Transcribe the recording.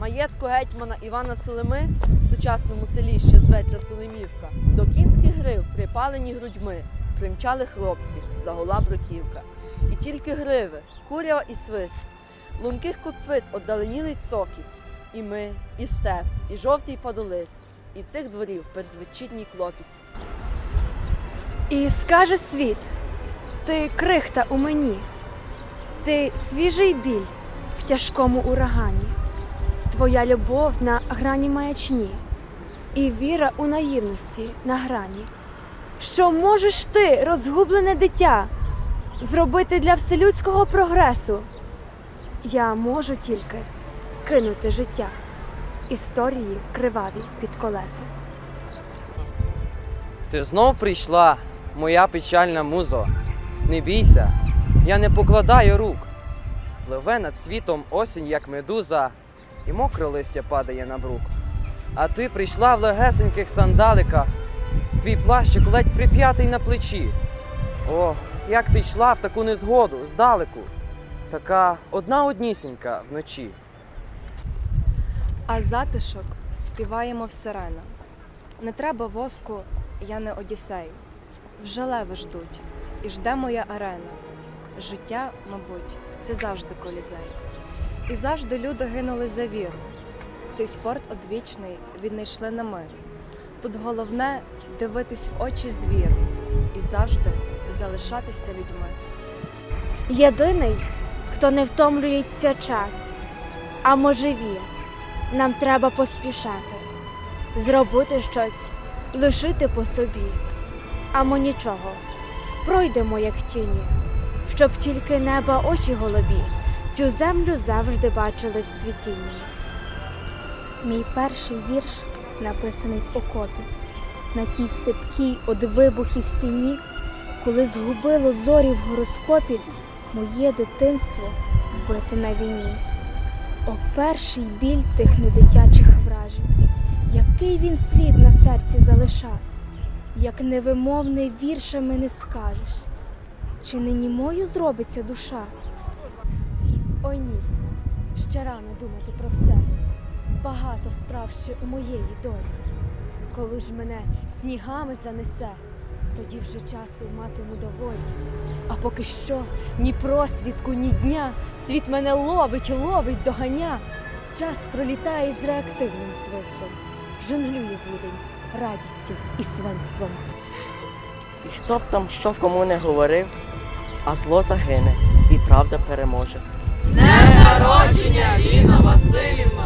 маєтку гетьмана Івана Сулими в сучасному селі, що зветься Сулимівка, до кінських грив, припалені грудьми, примчали хлопці, загула бруківка. І тільки гриви, курява і свист, лунких копит отдаленілий цокіт, і ми, і степ, і жовтий падолист, і цих дворів передвечірній клопіт. І скаже світ, ти крихта у мені, ти свіжий біль в тяжкому урагані, твоя любов на грані маячні, і віра у наївності на грані. Що можеш ти, розгублене дитя, зробити для вселюдського прогресу? Я можу тільки кинути життя, історії криваві під колеса. Ти знов прийшла, моя печальна музо. Не бійся, я не покладаю рук. Пливе над світом осінь, як медуза, і мокре листя падає на брук. А ти прийшла в легесеньких сандаликах, твій плащик ледь прип'ятий на плечі. О, як ти йшла в таку незгоду здалеку, така одна однісінька вночі. А затишок співаємо в сирена. Не треба воску, я не Одіссей. Вже леви ждуть, і жде моя арена. Життя, мабуть, це завжди колізей. І завжди люди гинули за віру. Цей спорт одвічний віднайшли на мир. Тут головне дивитись в очі звіру і завжди залишатися людьми. Єдиний, хто не втомлюється час, а вір, нам треба поспішати, зробити щось, лишити по собі. Амо нічого, пройдемо, як тіні, щоб тільки неба очі голубі цю землю завжди бачили в цвітінні. Мій перший вірш написаний в окопі, на тій сипкій од вибухів стіні, коли згубило зорі в гороскопі моє дитинство вбите на війні. О, перший біль тих недитячих вражень, який він слід на серці залишав, як невимовне віршами не скажеш, чи не німою зробиться душа? Ой ні, ще рано думати про все. Багато справ ще у моєї долі. Коли ж мене снігами занесе, тоді вже часу матиму доволі. А поки що ні просвідку, ні дня світ мене ловить, ловить, доганя. Час пролітає з реактивним свистом, жонглює будень радістю і свинством. І хто б там що кому не говорив, а зло загине, і правда переможе. Днем народження, Ліна Васильівна!